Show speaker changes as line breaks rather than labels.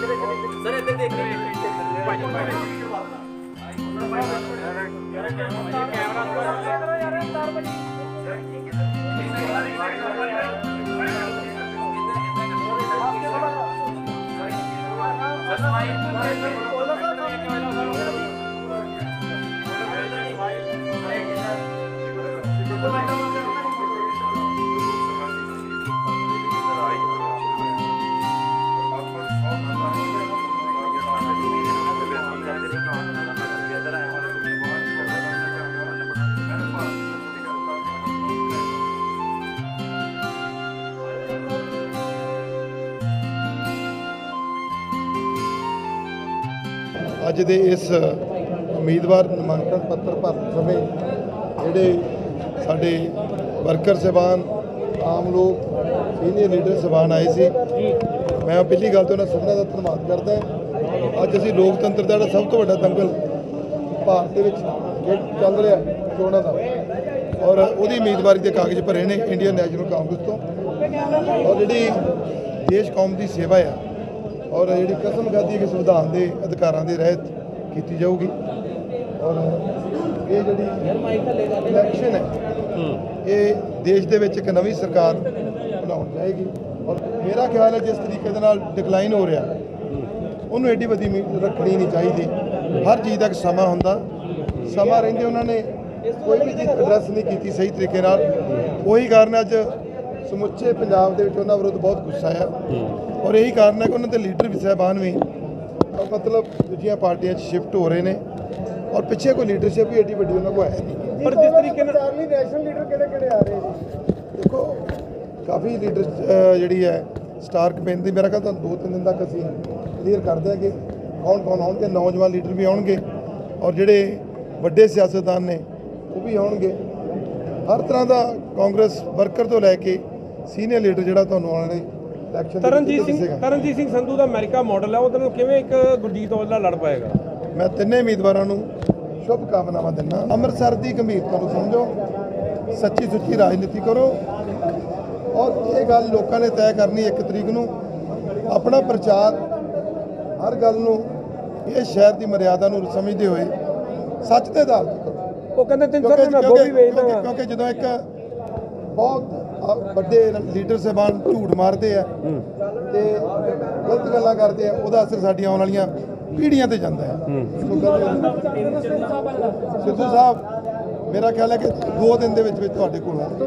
等等等等等等，快点快点！ਅੱਜ ਦੇ ਇਸ ਉਮੀਦਵਾਰ ਨਾਮਾਂਕਣ ਪੱਤਰ ਭਰਨ ਸਮੇਂ ਜਿਹੜੇ ਸਾਡੇ ਵਰਕਰ ਸਹਿਬਾਨ, ਆਮ ਲੋਕ ਸੀਨੀਅਰ ਲੀਡਰ ਸਹਿਬਾਨ ਆਏ ਸੀ, ਮੈਂ ਪਹਿਲੀ ਗੱਲ ਤੇ ਉਹਨਾਂ ਸਭਨਾਂ ਦਾ ਧੰਨਵਾਦ ਕਰਦਾ ਅੱਜ ਅਸੀਂ ਲੋਕਤੰਤਰ ਦਾ ਜਿਹੜਾ ਸਭ ਤੋਂ ਵੱਡਾ ਦੰਗਲ ਭਾਰਤ ਦੇ ਵਿੱਚ ਚੱਲ ਰਿਹਾ ਚੋਣਾਂ ਦਾ, ਔਰ ਉਹਦੀ ਉਮੀਦਵਾਰੀ ਦੇ ਕਾਗਜ਼ ਭਰੇ ਨੇ ਇੰਡੀਅਨ ਨੈਸ਼ਨਲ ਕਾਂਗਰਸ ਤੋਂ। ਔਰ ਜਿਹੜੀ ਦੇਸ਼ ਕੌਮ ਦੀ ਸੇਵਾ ਆ ਔਰ ਜਿਹੜੀ ਕਸਮ ਖਾਦੀ ਕਿ ਸੰਵਿਧਾਨ ਦੇ ਅਧਿਕਾਰਾਂ ਦੇ ਰਹਿਤ ਕੀਤੀ ਜਾਊਗੀ। ਔਰ ਇਹ ਜਿਹੜੀ ਇਲੈਕਸ਼ਨ ਹੈ ਇਹ ਦੇਸ਼ ਦੇ ਵਿੱਚ ਇੱਕ ਨਵੀਂ ਸਰਕਾਰ ਬਣਾਉਣ ਜਾਏਗੀ। ਔਰ ਮੇਰਾ ਖਿਆਲ ਹੈ ਜਿਸ ਤਰੀਕੇ ਦੇ ਨਾਲ ਡਿਕਲਾਈਨ ਹੋ ਰਿਹਾ ਉਹਨੂੰ ਐਡੀ ਵੱਡੀ ਰੱਖਣੀ ਨਹੀਂ ਚਾਹੀਦੀ। ਹਰ ਚੀਜ਼ ਦਾ ਇੱਕ ਸਮਾਂ ਹੁੰਦਾ। ਸਮਾਂ ਰਹਿੰਦੇ ਉਹਨਾਂ ਨੇ ਕੋਈ ਵੀ ਚੀਜ਼ ਐਡਰੈਸ ਨਹੀਂ ਕੀਤੀ ਸਹੀ ਤਰੀਕੇ ਨਾਲ। ਉਹੀ ਕਾਰਨ ਅੱਜ ਸਮੁੱਚੇ ਪੰਜਾਬ ਦੇ ਵਿੱਚ ਉਹਨਾਂ ਵਿਰੁੱਧ ਬਹੁਤ ਗੁੱਸਾ ਆ। ਔਰ ਇਹੀ ਕਾਰਨ ਹੈ ਕਿ ਉਹਨਾਂ ਦੇ ਲੀਡਰ ਵੀ ਸਾਹਿਬਾਨ ਵੀ। ਮਤਲਬ ਦੂਜੀਆਂ ਪਾਰਟੀਆਂ 'ਚ ਸ਼ਿਫਟ ਹੋ ਰਹੇ ਨੇ। ਔਰ ਪਿੱਛੇ ਕੋਈ ਲੀਡਰਸ਼ਿਪ ਵੀ ਐਡੀ ਵੱਡੀ ਉਹਨਾਂ ਕੋਲ ਹੈ ਨਹੀਂ।
ਪਰ ਜਿਸ ਤਰੀਕੇ ਨਾਲ
ਚਾਰਲੀ ਨੈਸ਼ਨਲ ਲੀਡਰ ਕਿਹੜੇ ਕਿਹੜੇ ਆ ਰਹੇ ਜੀ
ਦੇਖੋ ਕਾਫੀ ਲੀਡਰ ਜਿਹੜੀ ਹੈ ਸਟਾਰ ਕੈਂਪੇਨ ਦੀ। ਮੇਰਾ ਖਿਆਲ ਤੁਹਾਨੂੰ ਦੋ ਤਿੰਨ ਦਿਨ ਤੱਕ ਅਸੀਂ ਕਲੀਅਰ ਕਰ ਦਿਆਂਗੇ। ਕੌਣ ਕੌਣ ਆਉਣਗੇ? ਨੌਜਵਾਨ ਲੀਡਰ ਵੀ ਆਉਣਗੇ। ਔਰ ਜਿਹੜੇ ਵੱਡੇ ਸਿਆਸਤਦਾਨ ਨੇ ਉਹ ਵੀ ਆਉਣਗੇ। ਹਰ ਤਰ੍ਹਾਂ ਦਾ ਕਾਂਗਰਸ ਵਰਕਰ ਤੋਂ ਲੈ ਕੇ ਸੀਨੀਅਰ ਲੀਡਰ ਜਿਹੜਾ ਤੁਹਾਨੂੰ ਆਉਣ ਵਾਲੇ ਇਲੈਕਸ਼ਨ
ਤਰਨਜੀਤ ਸਿੰਘ ਤਰਨਜੀਤ ਸਿੰਘ ਸੰਧੂ ਦਾ ਅਮਰੀਕਾ ਮਾਡਲ ਹੈ ਉਹਦੇ ਨਾਲ ਕਿਵੇਂ ਇੱਕ ਗੁਰਜੀਤ ਔਜਲਾ ਲੜ ਪਾਏਗਾ?
ਮੈਂ ਤਿੰਨੇ ਉਮੀਦਵਾਰਾਂ ਨੂੰ ਸ਼ੁਭ ਕਾਮਨਾਵਾਂ ਦਿੰਦਾ। ਅੰਮ੍ਰਿਤਸਰ ਦੀ ਗੰਭੀਰਤਾ ਨੂੰ ਸਮਝੋ। ਸੱਚੀ ਸੁੱਚੀ ਰਾਜਨੀਤੀ ਕਰੋ। ਔਰ ਇਹ ਗੱਲ ਲੋਕਾਂ ਨੇ ਤੈਅ ਕਰਨੀ ਇੱਕ ਤਰੀਕ ਨੂੰ। ਆਪਣਾ ਪ੍ਰਚਾਰ ਹਰ ਗੱਲ ਨੂੰ ਇਹ ਸ਼ਹਿਰ ਦੀ ਮਰਿਆਦਾ ਨੂੰ ਸਮਝਦੇ ਹੋਏ ਸੱਚ ਦੇ ਆਧਾਰ ਤੇ ਕਰੋ।
ਉਹ ਕਹਿੰਦੇ 300
ਕਿਉਂਕਿ
ਰੁਪਏ ਮੈਂ ਗੋਭੀ ਵੇਚਦਾ
ਕਿਉਂਕਿ ਜਦੋਂ ਇੱਕ ਬਹੁਤ ਵੱਡੇ ਲੀਡਰ ਸਾਹਿਬਾਨ ਝੂਠ ਮਾਰਦੇ ਆ ਤੇ ਗਲਤ ਗੱਲਾਂ ਕਰਦੇ ਆ ਉਹਦਾ ਅਸਰ ਸਾਡੀਆਂ ਆਉਣ ਵਾਲੀਆਂ ਪੀੜ੍ਹੀਆਂ ਤੇ ਜਾਂਦਾ ਹੈ। ਸਿੱਧੂ ਸਾਹਿਬ ਮੇਰਾ ਖਿਆਲ ਹੈ ਕਿ ਦੋ ਦਿਨ ਦੇ ਵਿੱਚ ਵਿੱਚ ਤੁਹਾਡੇ ਕੋਲ ਹੋਣਗੇ